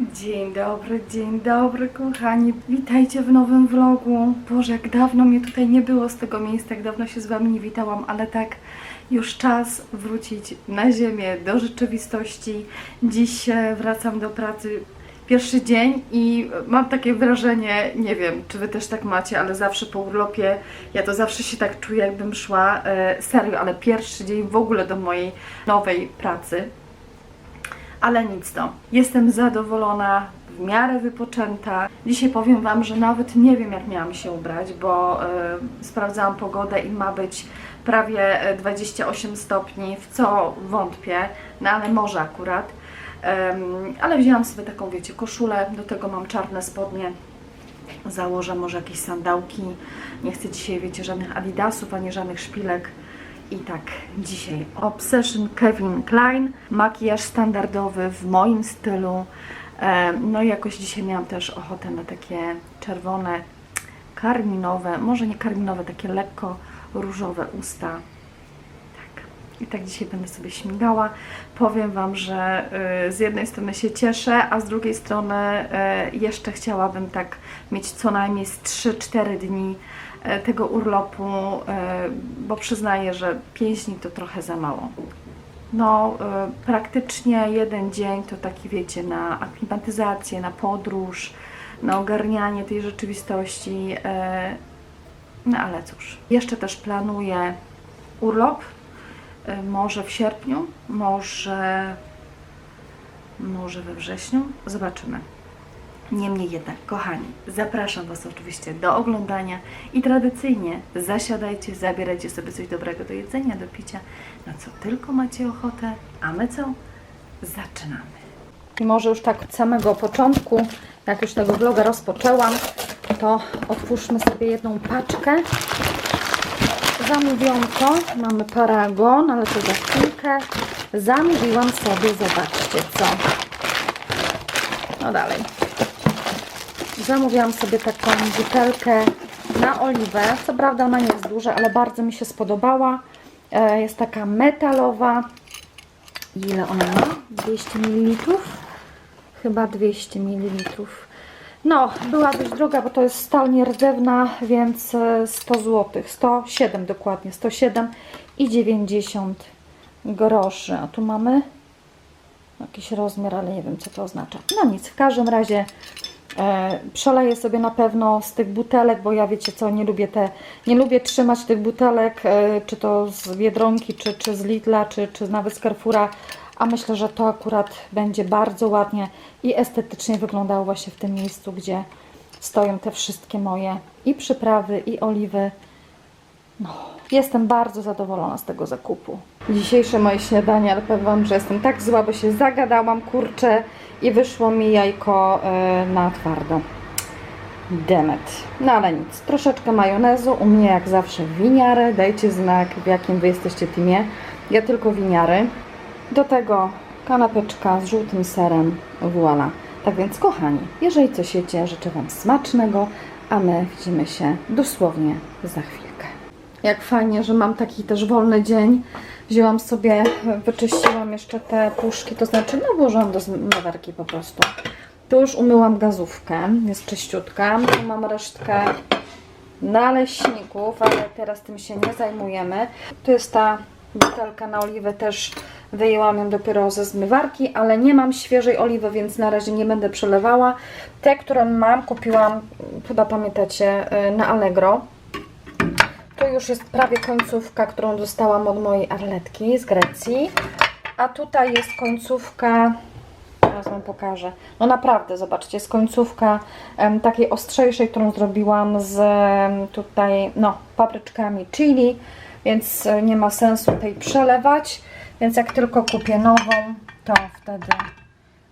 Dzień dobry, dzień dobry kochani. Witajcie w nowym vlogu. Boże, jak dawno mnie tutaj nie było z tego miejsca, jak dawno się z Wami nie witałam, ale tak już czas wrócić na ziemię, do rzeczywistości. Dziś e, wracam do pracy pierwszy dzień i mam takie wrażenie, nie wiem, czy Wy też tak macie, ale zawsze po urlopie, ja to zawsze się tak czuję, jakbym szła e, serio, ale pierwszy dzień w ogóle do mojej nowej pracy. Ale nic to. Jestem zadowolona, w miarę wypoczęta. Dzisiaj powiem Wam, że nawet nie wiem, jak miałam się ubrać, bo y, sprawdzałam pogodę i ma być prawie e, 28 stopni, w co wątpię, no ale może akurat. Ale wzięłam sobie taką, wiecie, koszulę, do tego mam czarne spodnie. Założę może jakieś sandałki. Nie chcę dzisiaj, wiecie, żadnych adidasów, ani żadnych szpilek. I tak, dzisiaj Obsession Kevin Klein, makijaż standardowy w moim stylu. E, No i jakoś dzisiaj miałam też ochotę na takie czerwone, karminowe, może nie karminowe, takie lekko różowe usta. I tak dzisiaj będę sobie śmigała. Powiem Wam, że y, z jednej strony się cieszę, a z drugiej strony y, jeszcze chciałabym tak mieć co najmniej z 3-4 dni e, tego urlopu, bo przyznaję, że 5 dni to trochę za mało. No, praktycznie jeden dzień to taki, wiecie, na aklimatyzację, na podróż, na ogarnianie tej rzeczywistości. No ale cóż, jeszcze też planuję urlop, może w sierpniu, może, może we wrześniu, zobaczymy. Niemniej jednak, kochani, zapraszam Was oczywiście do oglądania i tradycyjnie zasiadajcie, zabierajcie sobie coś dobrego do jedzenia, do picia, na co tylko macie ochotę, a my co? Zaczynamy. I może już tak od samego początku, jak już tego vloga rozpoczęłam, to otwórzmy sobie jedną paczkę. Zamówionko, mamy paragon, ale to za chwilkę. Zamówiłam sobie, zobaczcie co. No dalej. Zamówiłam sobie taką butelkę na oliwę. Co prawda ona nie jest duża, ale bardzo mi się spodobała. E, Jest taka metalowa. Ile ona ma? 200 ml? Chyba 200 ml. No, była dość droga, bo to jest stal nierdzewna, więc e, 100 zł. 107 dokładnie. 107 i 90 groszy. A tu mamy jakiś rozmiar, ale nie wiem co to oznacza. No nic, w każdym razie e, przeleję sobie na pewno z tych butelek, bo ja wiecie co, nie lubię te, nie lubię trzymać tych butelek, e, czy to z Biedronki, czy, czy z Lidla, czy, czy nawet z Carrefoura, a myślę, że to akurat będzie bardzo ładnie i estetycznie wyglądało właśnie w tym miejscu, gdzie stoją te wszystkie moje i przyprawy, i oliwy. No, jestem bardzo zadowolona z tego zakupu. Dzisiejsze moje śniadanie, ale powiem Wam, że jestem tak zła, bo się zagadałam, kurczę, i wyszło mi jajko e, na twardo. Demet. No ale nic, troszeczkę majonezu, u mnie jak zawsze winiary, dajcie znak w jakim Wy jesteście teamie. Ja tylko winiary. Do tego kanapeczka z żółtym serem, voila. Tak więc kochani, jeżeli coś jecie, życzę Wam smacznego, a my widzimy się dosłownie za chwilkę. Jak fajnie, że mam taki też wolny dzień. Wzięłam sobie, wyczyściłam jeszcze te puszki, to znaczy no włożyłam do zmywarki po prostu. Tu już umyłam gazówkę, jest czyściutka. Tu mam resztkę naleśników, ale teraz tym się nie zajmujemy. Tu jest ta butelka na oliwę, też wyjęłam ją dopiero ze zmywarki, ale nie mam świeżej oliwy, więc na razie nie będę przelewała. Te, które mam, kupiłam, chyba pamiętacie, y, na Allegro. Tu już jest prawie końcówka, którą dostałam od mojej Arletki z Grecji. A tutaj jest końcówka, teraz Wam pokażę. No naprawdę, zobaczcie, jest końcówka takiej ostrzejszej, którą zrobiłam z tutaj, no, papryczkami chili, więc e, nie ma sensu tej przelewać. Więc jak tylko kupię nową, to wtedy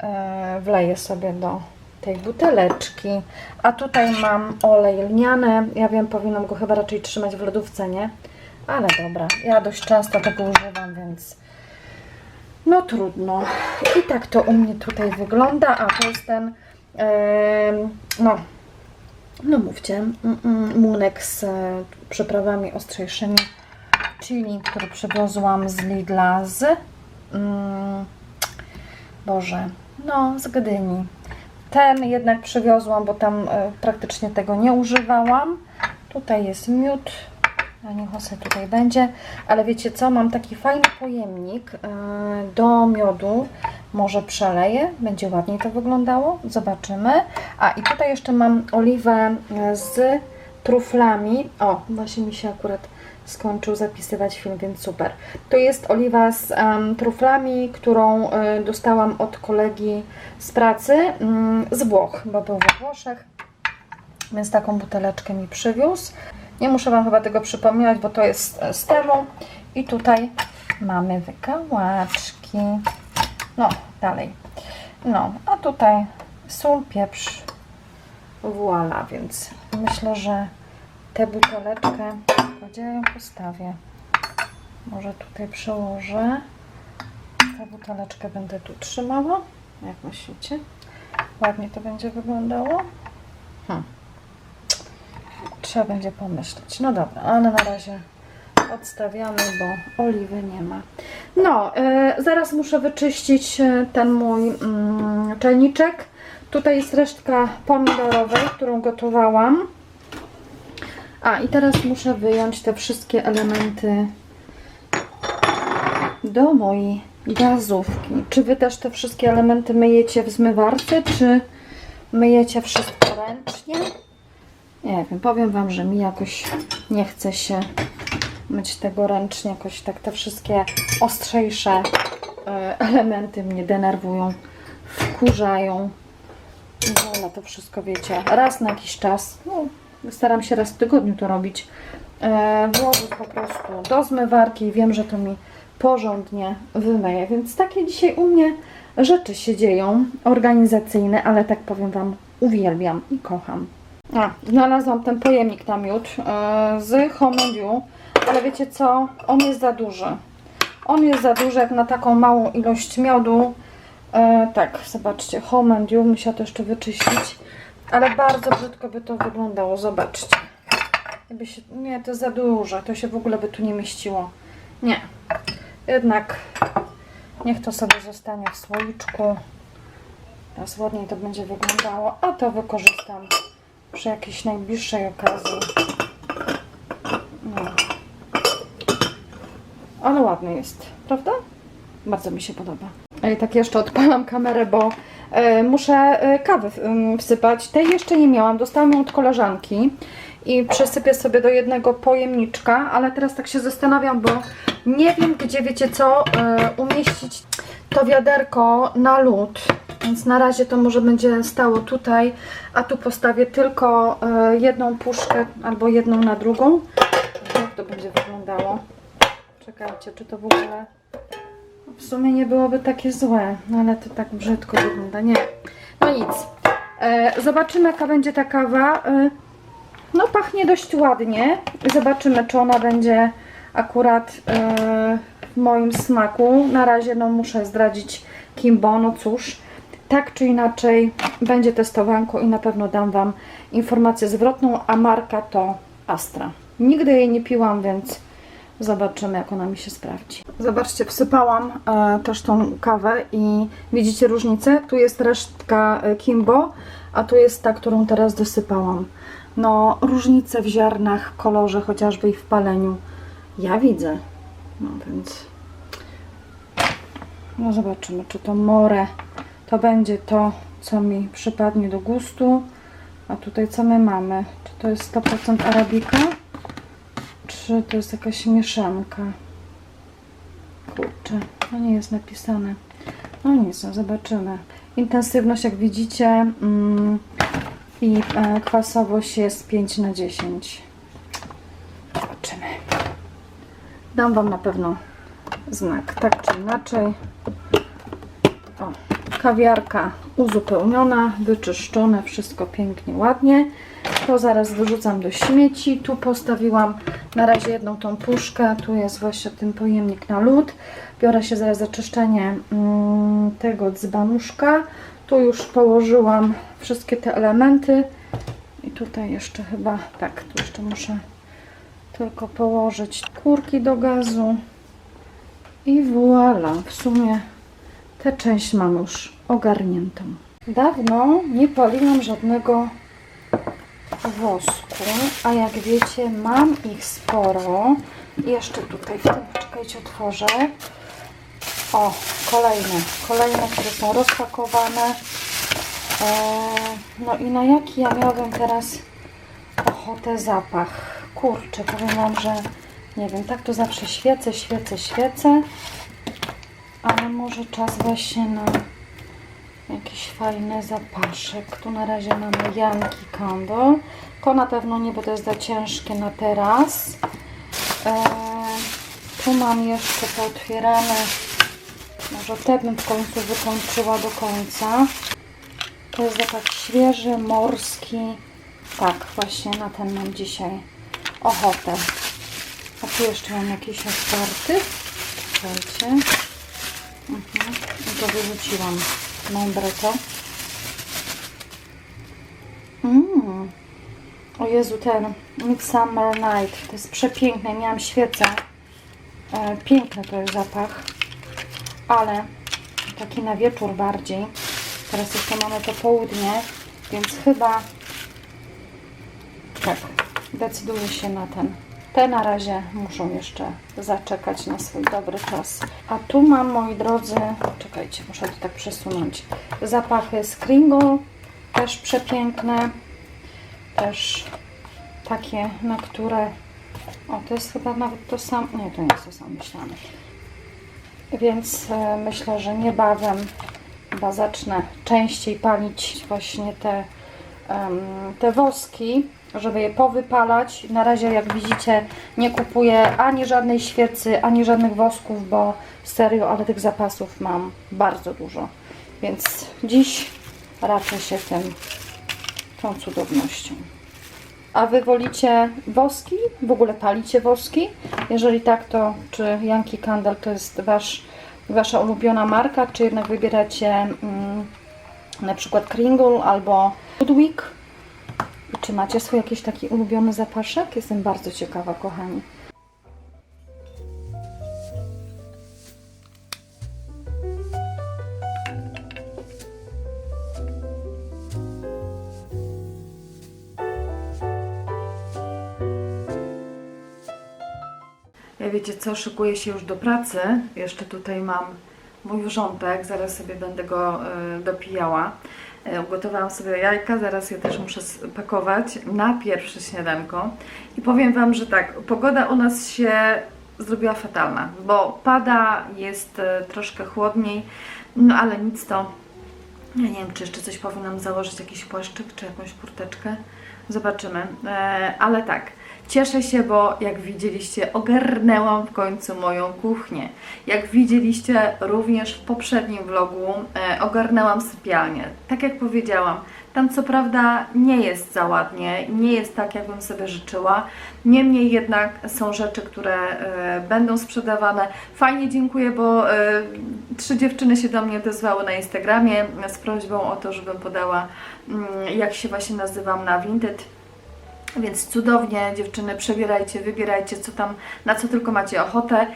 e, wleję sobie do tej buteleczki. A tutaj mam olej lniany. Ja wiem, powinnam go chyba raczej trzymać w lodówce, nie? Ale dobra, ja dość często tego używam, więc no trudno. I tak to u mnie tutaj wygląda. A to jest ten, em, no, no mówcie, mm, mm, munek z e, przyprawami ostrzejszymi, czyli który przywiozłam z Lidla z, mm, Boże, no z Gdyni. Ten jednak przywiozłam, bo tam e, praktycznie tego nie używałam. Tutaj jest miód, a niech sobie tutaj będzie. Ale wiecie co, mam taki fajny pojemnik e, do miodu. Może przeleję, będzie ładniej to wyglądało. Zobaczymy. A i tutaj jeszcze mam oliwę z truflami. O, właśnie mi się akurat skończył zapisywać film, więc super. To jest oliwa z em, truflami, którą e, dostałam od kolegi z pracy mm, z Włoch, bo był we Włoszech, więc taką buteleczkę mi przywiózł. Nie muszę Wam chyba tego przypominać, bo to jest e, z temu. I tutaj mamy wykałaczki. No, dalej. No, a tutaj sól, pieprz, voila, więc myślę, że tę buteleczkę, gdzie ją postawię? Może tutaj przełożę. Tę buteleczkę będę tu trzymała. Jak myślicie? Ładnie to będzie wyglądało. Hmm. Trzeba będzie pomyśleć. No dobra, ale na razie odstawiamy, bo oliwy nie ma. No, e, zaraz muszę wyczyścić e, ten mój mm, czajniczek. Tutaj jest resztka pomidorowej, którą gotowałam. A i teraz muszę wyjąć te wszystkie elementy do mojej gazówki. Czy Wy też te wszystkie elementy myjecie w zmywarce, czy myjecie wszystko ręcznie? Nie wiem, powiem Wam, że mi jakoś nie chce się myć tego ręcznie. Jakoś tak te wszystkie ostrzejsze e, elementy mnie denerwują, wkurzają. Wolę to wszystko, wiecie, raz na jakiś czas. No, staram się raz w tygodniu to robić. E, włożyć po prostu do zmywarki i wiem, że to mi porządnie wymyje. Więc takie dzisiaj u mnie rzeczy się dzieją organizacyjne, ale tak powiem Wam, uwielbiam i kocham. A, znalazłam ten pojemnik na miód e, z Homedu, ale wiecie co? On jest za duży. On jest za duży jak na taką małą ilość miodu. E, tak, zobaczcie, Homedu, muszę to jeszcze wyczyścić, ale bardzo brzydko by to wyglądało, zobaczcie. Jakby się, nie, to za duże, to się w ogóle by tu nie mieściło. Nie, jednak niech to sobie zostanie w słoiczku. Teraz ładniej to będzie wyglądało, a to wykorzystam przy jakiejś najbliższej okazji. No. Ale ładny jest, prawda? Bardzo mi się podoba. Tak jeszcze odpalam kamerę, bo e, muszę e, kawę wsypać. Tej jeszcze nie miałam, dostałam ją od koleżanki i przesypię sobie do jednego pojemniczka, ale teraz tak się zastanawiam, bo nie wiem gdzie, wiecie co, e, umieścić to wiaderko na lód. Więc na razie to może będzie stało tutaj, a tu postawię tylko jedną puszkę albo jedną na drugą. Jak to będzie wyglądało? Czekajcie, czy to w ogóle... W sumie nie byłoby takie złe, no ale to tak brzydko wygląda. Nie, no nic. E, zobaczymy jaka będzie ta kawa. E, no pachnie dość ładnie. Zobaczymy czy ona będzie akurat e, w moim smaku. Na razie no muszę zdradzić Kimbo, no cóż. Tak czy inaczej będzie testowanko i na pewno dam Wam informację zwrotną, a marka to Astra. Nigdy jej nie piłam, więc zobaczymy jak ona mi się sprawdzi. Zobaczcie, wsypałam e, też tą kawę i widzicie różnicę? Tu jest resztka e, Kimbo, a tu jest ta, którą teraz dosypałam. No, różnice w ziarnach, kolorze chociażby i w paleniu. Ja widzę. No więc... No zobaczymy, czy to more to będzie to, co mi przypadnie do gustu. A tutaj co my mamy? Czy to jest 100% arabika? Czy to jest jakaś mieszanka? Kurczę, to nie jest napisane. No nic, no zobaczymy. Intensywność, jak widzicie, mm, i e, kwasowość jest 5 na 10. Zobaczymy. Dam Wam na pewno znak, tak czy inaczej. O, kawiarka uzupełniona, wyczyszczone, wszystko pięknie, ładnie. To zaraz wyrzucam do śmieci. Tu postawiłam na razie jedną tą puszkę. Tu jest właśnie ten pojemnik na lód. Biorę się zaraz za czyszczenie mm, tego dzbanuszka. Tu już położyłam wszystkie te elementy. I tutaj jeszcze chyba, tak, tu jeszcze muszę tylko położyć kurki do gazu. I voilà, w sumie tę część mam już ogarniętą. Dawno nie paliłam żadnego wosku, a jak wiecie, mam ich sporo. Jeszcze tutaj czekajcie, otworzę. O, kolejne, kolejne, które są rozpakowane. Eee, no i na jaki ja miałabym teraz ochotę zapach? Kurczę, powiem Wam, że nie wiem, tak to zawsze świecę, świecę, świecę. Ale może czas właśnie na jakiś fajny zapaszek. Tu na razie mamy Yankee Candle. To na pewno nie, bo to jest za ciężkie na teraz. Eee, tu mam jeszcze pootwierane. Może te bym w końcu wykończyła do końca. To jest zapach świeży, morski. Tak, właśnie na ten mam dzisiaj ochotę. A tu jeszcze mam jakiś otwarty. Czekajcie. Mhm. I to wyrzuciłam. Mądre to. Mm. O Jezu, ten Midsummer Night. To jest przepiękne. Miałam świecę. E, piękny to jest zapach. Ale taki na wieczór bardziej. Teraz jeszcze mamy to południe, więc chyba tak, decyduję się na ten. Te na razie muszą jeszcze zaczekać na swój dobry czas. A tu mam, moi drodzy, czekajcie, muszę to tak przesunąć. Zapachy z Kringle, też przepiękne. Też takie, na które... O, to jest chyba nawet to samo... Nie, to nie jest to samo myślane. Więc e, myślę, że niebawem chyba zacznę częściej palić właśnie te, em, te woski, żeby je powypalać. Na razie, jak widzicie, nie kupuję ani żadnej świecy, ani żadnych wosków, bo serio, ale tych zapasów mam bardzo dużo. Więc dziś raczę się tym, tą cudownością. A Wy wolicie woski? W ogóle palicie woski? Jeżeli tak, to czy Yankee Candle to jest wasz, Wasza ulubiona marka, czy jednak wybieracie mm, na przykład Kringle albo Ludwig? Czy macie swój jakiś taki ulubiony zapaszek? Jestem bardzo ciekawa, kochani. Ja wiecie co, szykuję się już do pracy. Jeszcze tutaj mam mój wrzątek, zaraz sobie będę go y, dopijała. Y, Ugotowałam sobie jajka, zaraz je też muszę spakować na pierwsze śniadanko. I powiem Wam, że tak, pogoda u nas się zrobiła fatalna, bo pada, jest y, troszkę chłodniej, no ale nic to. Ja nie wiem, czy jeszcze coś powinnam założyć, jakiś płaszczyk, czy jakąś kurteczkę. Zobaczymy. E, ale tak, cieszę się, bo jak widzieliście, ogarnęłam w końcu moją kuchnię. Jak widzieliście również w poprzednim vlogu, e, ogarnęłam sypialnię. Tak jak powiedziałam, tam co prawda nie jest za ładnie, nie jest tak, jakbym sobie życzyła. Niemniej jednak są rzeczy, które e, będą sprzedawane. Fajnie dziękuję, bo e, trzy dziewczyny się do mnie odezwały na Instagramie z prośbą o to, żebym podała, mm, jak się właśnie nazywam na Vinted. Więc cudownie dziewczyny, przebierajcie, wybierajcie, co tam, na co tylko macie ochotę.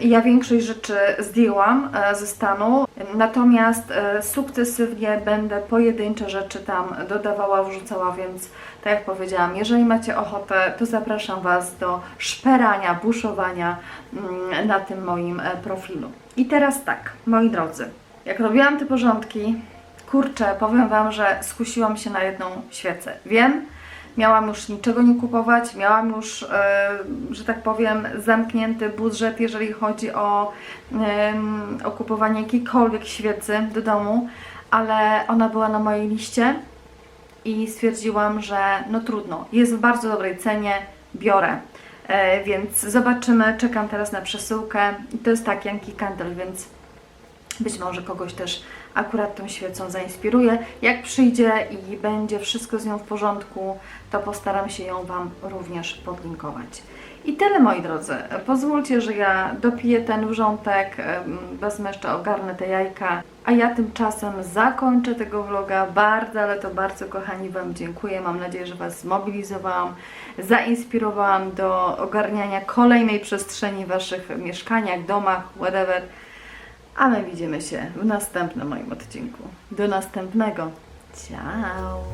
Ja większość rzeczy zdjęłam e, ze stanu, natomiast e, sukcesywnie będę pojedyncze rzeczy tam dodawała, wrzucała, więc tak jak powiedziałam, jeżeli macie ochotę, to zapraszam Was do szperania, buszowania mm, na tym moim e, profilu. I teraz tak, moi drodzy, jak robiłam te porządki, kurczę, powiem Wam, że skusiłam się na jedną świecę. Wiem, miałam już niczego nie kupować, miałam już, e, że tak powiem, zamknięty budżet, jeżeli chodzi o, o kupowanie jakiejkolwiek świecy do domu, ale ona była na mojej liście i stwierdziłam, że no trudno, jest w bardzo dobrej cenie, biorę. E, więc zobaczymy, czekam teraz na przesyłkę. To jest tak, Yankee Candle, więc być może kogoś też akurat tą świecą zainspiruje. Jak przyjdzie i będzie wszystko z nią w porządku, to postaram się ją Wam również podlinkować. I tyle moi drodzy. Pozwólcie, że ja dopiję ten wrzątek, wezmę jeszcze ogarnę te jajka, a ja tymczasem zakończę tego vloga. Bardzo, ale to bardzo kochani Wam dziękuję. Mam nadzieję, że Was zmobilizowałam, zainspirowałam do ogarniania kolejnej przestrzeni w Waszych mieszkaniach, domach, whatever. A my widzimy się w następnym moim odcinku. Do następnego. Ciao!